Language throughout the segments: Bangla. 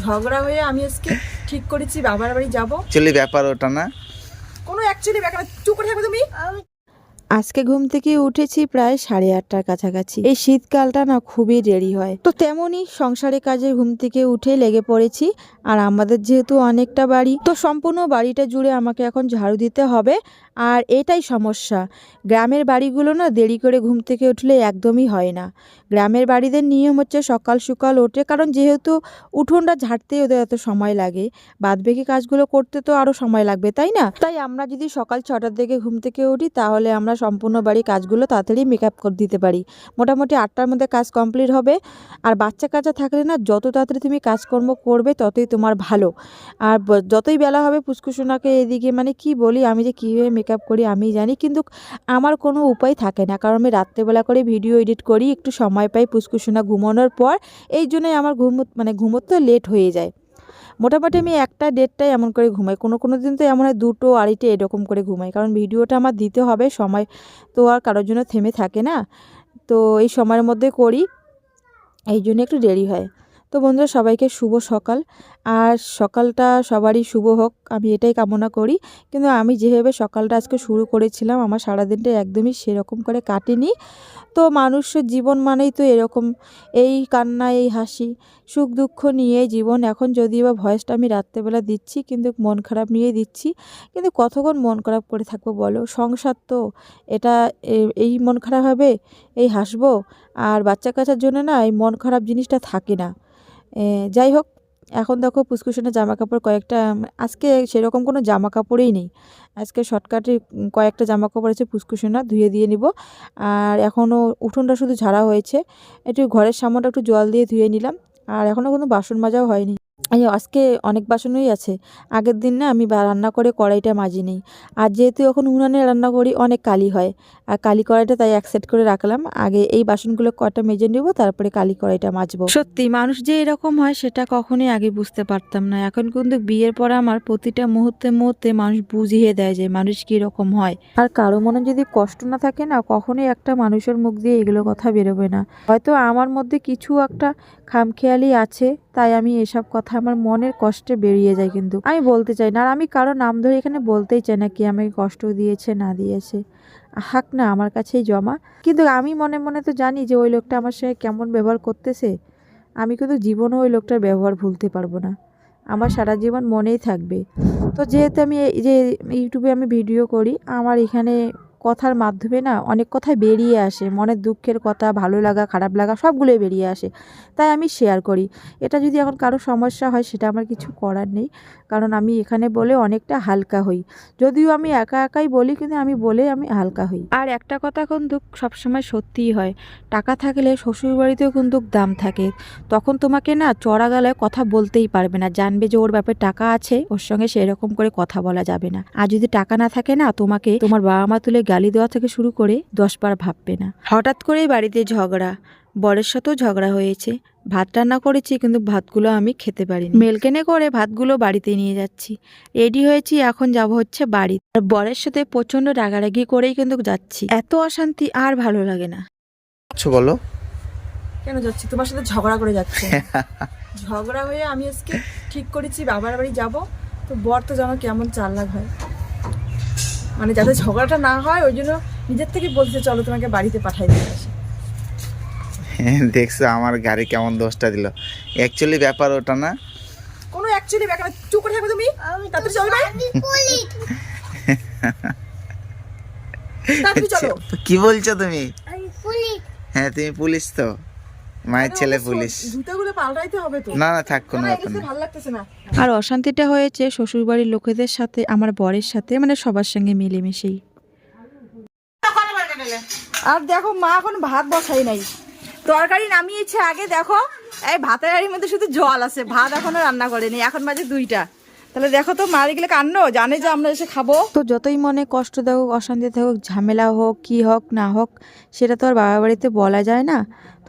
ঝগড়া হয়ে আমি আজকে ঠিক করেছি বাবার বাড়ি যাব চলে ব্যাপার ওটা না কোনো অ্যাকচুয়ালি ব্যাপার। চুপ করে থাকবে তুমি আজকে ঘুম থেকে উঠেছি প্রায় সাড়ে আটটার কাছাকাছি। এই শীতকালটা না খুবই দেরি হয়। তো তেমনই সংসারে কাজে ঘুম থেকে উঠে লেগে পড়েছি, আর আমাদের যেহেতু অনেকটা বাড়ি, তো সম্পূর্ণ বাড়িটা জুড়ে আমাকে এখন ঝাড়ু দিতে হবে, আর এটাই সমস্যা। গ্রামের বাড়িগুলো না দেরি করে ঘুম থেকে উঠলে একদমই হয় না। গ্রামের বাড়িদের নিয়ম হচ্ছে সকাল সকাল ওঠে, কারণ যেহেতু উঠোনটা ঝাড়তে ওদের এত সময় লাগে। বাদবাকি কাজগুলো করতে তো আরও সময় লাগবে, তাই না? তাই আমরা যদি সকাল ছটার দিকে ঘুম থেকে উঠি, তাহলে আমরা সম্পূর্ণ বাড়ি কাজগুলো তাড়াতাড়ি মেকআপ করে দিতে পারি। মোটামুটি আটটার মধ্যে কাজ কমপ্লিট হবে। আর বাচ্চা কাচ্চা থাকলে না, যত তাড়াতাড়ি তুমি কাজকর্ম করবে, ততই তোমার ভালো। আর যতই বেলা হবে পুষ্কুসোনাকে এদিকে মানে কি বলি, আমি যে কীভাবে মেকআপ করি আমি জানি, কিন্তু আমার কোনো উপায় থাকে না। কারণ আমি রাত্রেবেলা করে ভিডিও এডিট করি, একটু সময় পাই পুষ্কুসোনা ঘুমানোর পর, এই জন্যই আমার ঘুম মানে ঘুমোতে লেট হয়ে যায়। মোটামুটি আমি একটা ডেটটাই এমন করে ঘুমাই। কোনো কোনো দিন তো এমন হয় দুটো আড়াইটে এরকম করে ঘুমাই। কারণ ভিডিওটা আমার দিতে হবে, সময় তো আর কারোর জন্য থেমে থাকে না। তো এই সময়ের মধ্যে করি, এই জন্য একটু দেরি হয়। তো বন্ধুরা, সবাইকে শুভ সকাল। আর সকালটা সবারই শুভ হোক, আমি এটাই কামনা করি। কিন্তু আমি যেভাবে সকালটা আজকে শুরু করেছিলাম, আমার সারাদিনটা একদমই সেরকম করে কাটেনি। তো মানুষের জীবন মানেই তো এরকম, এই কান্না, এই হাসি, সুখ দুঃখ নিয়ে জীবন। এখন যদিও বা ভয়েসটা আমি রাত্রেবেলা দিচ্ছি, কিন্তু মন খারাপ নিয়ে দিচ্ছি। কিন্তু কতক্ষণ মন খারাপ করে থাকব বলো? সংসার তো, এটা এই মন খারাপ হবে, এই হাসবো। আর বাচ্চা কাচ্চার জন্য না, এই মন খারাপ জিনিসটা থাকে না। যাই হোক, এখন দেখো পুষ্কুশনের জামা কাপড় কয়েকটা আজকে সেরকম কোনো জামা কাপড়ই নেই। আজকে শর্টকাটে কয়েকটা জামা কাপড় আছে পুষ্কুশনা ধুয়ে দিয়ে নিব। আর এখনও উঠোনটা শুধু ঝাড়া হয়েছে। একটু ঘরের সামনটা একটু জল দিয়ে ধুয়ে নিলাম। আর এখনও কোনো বাসন মাজাও হয়নি। এই আজকে অনেক বাসনই আছে। আগের দিন না আমি বা- রান্না করে কড়াইটা মাজি নেই। আর যেহেতু এখন উনানে রান্না করি অনেক কালি হয়। আর কালি কড়াইটা তাই এক সেট করে রাখলাম। আগে এই বাসনগুলো কটা মেজে নেব তারপরে কালি কড়াইটা মাজবো। সত্যি মানুষ যে এরকম হয় সেটা কখনোই আগে বুঝতে পারতাম না। এখন কিন্তু বিয়ের পর আমার প্রতিটা মুহূর্তে মুহূর্তে মানুষ বুঝিয়ে দেয় যে মানুষ কীরকম হয়। আর কারও মনে যদি কষ্ট না থাকে না কখনোই একটা মানুষের মুখ দিয়ে এগুলো কথা বেরোবে না। হয়তো আমার মধ্যে কিছু একটা খামখেয়ালি আছে। তাই আমি এসব কথা আমার মনের কষ্টে বেরিয়ে যায় কিন্তু। আমি বলতে চাই না, আর আমি কারও নাম ধরে এখানে বলতেই চাই না কি আমাকে কষ্ট দিয়েছে, না দিয়েছে। হাক না, আমার কাছেই জমা। কিন্তু আমি মনে মনে তো জানি যে ওই লোকটা আমার সঙ্গে কেমন ব্যবহার করতেছে। আমি কিন্তু জীবনও ওই লোকটার ব্যবহার ভুলতে পারব না। আমার সারা জীবন মনেই থাকবে। তো যেহেতু আমি এই যে ইউটিউবে আমি ভিডিও করি, আমার এখানে কথার মাধ্যমে না অনেক কথাই বেরিয়ে আসে। মনের দুঃখের কথা, ভালো লাগা, খারাপ লাগা সবগুলোই বেরিয়ে আসে। তাই আমি শেয়ার করি। এটা যদি এখন কারও সমস্যা হয় সেটা আমার কিছু করার নেই। কারণ আমি এখানে বলে অনেকটা হালকা হই। যদিও আমি একা একাই বলি, কিন্তু আমি বলে আমি হালকা হই। আর একটা কথা কিন্তু সবসময় সত্যিই হয়। টাকা থাকলে শ্বশুরবাড়িতেও কিন্তু দাম থাকে। তখন তোমাকে না চড়া গলায় কথা বলতেই পারবে না। জানবে যে ওর ব্যাপারে টাকা আছে, ওর সঙ্গে সেরকম করে কথা বলা যাবে না। আর যদি টাকা না থাকে না, তোমাকে তোমার বাবা মা তুলে গালি দেওয়া থেকে শুরু করে দশবার ভাববে না। হঠাৎ করেই বাড়িতে ঝগড়া বরের সাথেও ঝগড়া হয়েছে। ভাত রান্না করেছি কিন্তু ভাতগুলো আমি খেতে পারিনি। মেলকেনে করে ভাতগুলো বাড়িতে নিয়ে যাচ্ছি। রেডি হয়েছি এখন যাব হচ্ছে বাড়ি। আর বরের সাথে প্রচণ্ড রাগারাগি করেই কিন্তু যাচ্ছি। এত অশান্তি আর ভালো লাগে না। আচ্ছা বলো। কেন যাচ্ছি? তোমার সাথে ঝগড়া করে যাচ্ছে। ঝগড়া হয়ে আমি আজকে ঠিক করেছি বাবার বাড়ি যাব। তো বর তো জানো কেমন চাল চাল্লাক হয়। মানে যাতে ঝগড়াটা না হয় ওই জন্য নিজের থেকে বলছে চলো তোমাকে বাড়িতে পাঠাই দিয়ে আসি। দেখছ আমার গাড়ি কেমন দোষটা দিল। অ্যাকচুয়ালি ব্যাপার ওটা না। কোনো অ্যাকচুয়ালি ব্যাপার না। চুপ করে থাকবে তুমি? তাড়াতাড়ি চলবে? তাড়াতাড়ি চলো। কি বলছো তুমি? হ্যাঁ তুমি পুলিশ তো। মায়ের ছেলে পুলিশ। জুতাগুলো পাল্টাইতে হবে তো। না না থাক কোনো ব্যাপার না। ভালো লাগতেছে না। আর অশান্তিটা হয়েছে শ্বশুরবাড়ির লোকেদের সাথে আমার বরের সাথে মানে সবার সঙ্গে মিলেমিশেই। আর দেখো মা এখন ভাত বসাই নাই। তরকারি নামিয়েছে আগে দেখো এই ভাতের হাড়ির মধ্যে শুধু জল আছে ভাত এখনও রান্না করেনি এখন বাজে দুইটা। তাহলে দেখো তো মা এগুলো কান্নো জানে যে আমরা এসে খাব। তো যতই মনে কষ্ট থাকুক অশান্তি থাকুক ঝামেলা হোক কি হোক না হোক সেটা তো আর বাবা বাড়িতে বলা যায় না।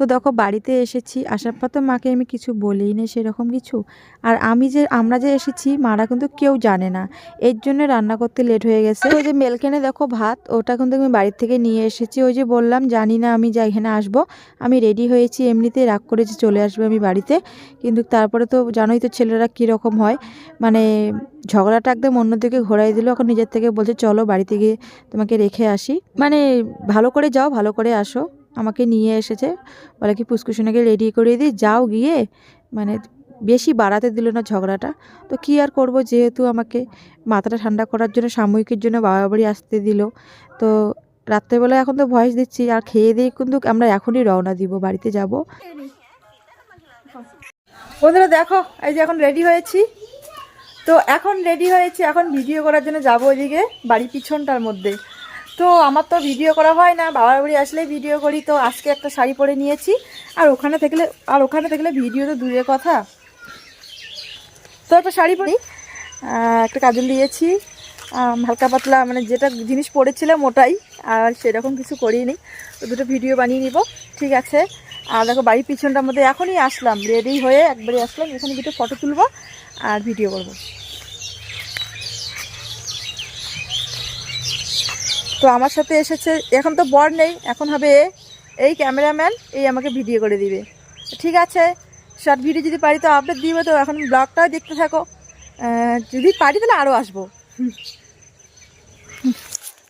তো দেখো বাড়িতে এসেছি, আসার পর তো মাকে আমি কিছু বলিই না সেরকম কিছু। আর আমি যে, আমরা যে এসেছি, মারা কিন্তু কেউ জানে না। এর জন্য রান্না করতে লেট হয়ে গেছে। ওই যে মেলকেনে দেখো ভাত, ওটা কিন্তু আমি বাড়ির থেকে নিয়ে এসেছি। ওই যে বললাম, জানি না আমি যা এখানে আসব। আমি রেডি হয়েছি এমনিতেই রাগ করেছি চলে আসবে আমি বাড়িতে। কিন্তু তারপরে তো জানোই তো ছেলেরা কীরকম হয়। মানে ঝগড়াটা একদম অন্যদিকে ঘোরাই দিল। এখন নিজের থেকে বলছে, চলো বাড়িতে গিয়ে তোমাকে রেখে আসি। মানে ভালো করে যাও, ভালো করে আসো। আমাকে নিয়ে এসেছে। বলে কি পুষ্কুসোনাকে রেডি করে দিই, যাও গিয়ে মানে বেশি বাড়াতে দিল না ঝগড়াটা। তো কী আর করব, যেহেতু আমাকে মাথাটা ঠান্ডা করার জন্য, সাময়িকের জন্য বাবা বাড়ি আসতে দিল। তো রাত্রেবেলা এখন তো ভয়েস দিচ্ছি, আর খেয়ে দিয়ে কিন্তু আমরা এখনই রওনা দিব, বাড়িতে যাব। বন্ধুরা দেখো, এই যে এখন রেডি হয়েছি। তো এখন রেডি হয়েছি, এখন ভিডিও করার জন্য যাব ওইদিকে বাড়ি পিছনটার মধ্যে। তো আমার তো ভিডিও করা হয় না, বাবার বাড়ি আসলেই ভিডিও করি, তো আজকে একটা শাড়ি পরে নিয়েছি। আর ওখানে থাকলে, আর ওখানে থাকলে ভিডিও তো দূরের কথা। তো একটা শাড়ি পরি একটা কাজল দিয়েছি হালকা পাতলা মানে যেটা জিনিস পরেছিলাম ওটাই, আর সেরকম কিছু করিনি। তো দুটো ভিডিও বানিয়ে নিব, ঠিক আছে। আর দেখো বাড়ির পিছনটার মধ্যে এখনই আসলাম রেডি হয়ে একবারে আসলাম, এখানে দুটো ফটো তুলবো আর ভিডিও করব। তো আমার সাথে এসেছে, এখন তো বর নেই, এখন হবে এই ক্যামেরাম্যান, এই আমাকে ভিডিও করে দিবে। ঠিক আছে শর্ট ভিডিও যদি পারি তো আপডেট দিবে, তো এখন ব্লগটাও দেখতে থাকো। যদি পারি তাহলে আরও আসব।